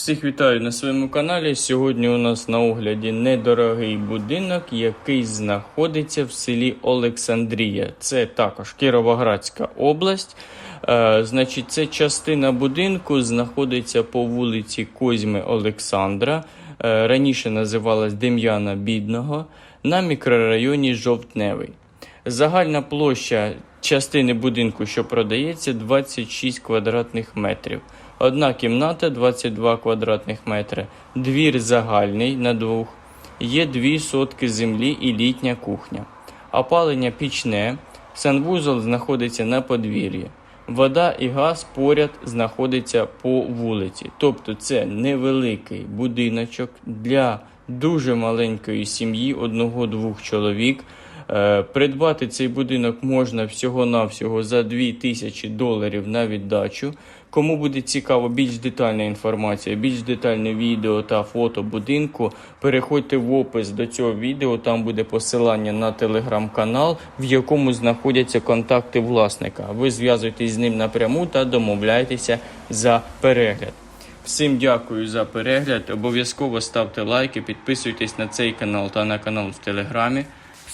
Всіх вітаю на своєму каналі. Сьогодні у нас на огляді недорогий будинок, який знаходиться в селі Олександрія. Це також Кіровоградська область. Е, значить, це частина будинку знаходиться по вулиці Козьми Олександра. Е, раніше називалась Дем'яна Бідного на мікрорайоні Жовтневий. Загальна площа частини будинку, що продається, 26 квадратних метрів. Одна кімната 22 квадратних метри, двір загальний на двох, є дві сотки землі і літня кухня. Опалення пічне, санвузол знаходиться на подвір'ї. Вода і газ поряд знаходиться по вулиці. Тобто це невеликий будиночок для дуже маленької сім'ї, одного-двох чоловік. Е, Придбати цей будинок можна всього-навсього за 2000 доларів на віддачу. Кому буде цікаво більш детальна інформація, більш детальне відео та фото будинку, переходьте в опис до цього відео. Там буде посилання на телеграм-канал, в якому знаходяться контакти власника. Ви зв'язуєтесь з ним напряму та домовляєтеся за перегляд. Всім дякую за перегляд. Обов'язково ставте лайки, підписуйтесь на цей канал та на канал в Телеграмі.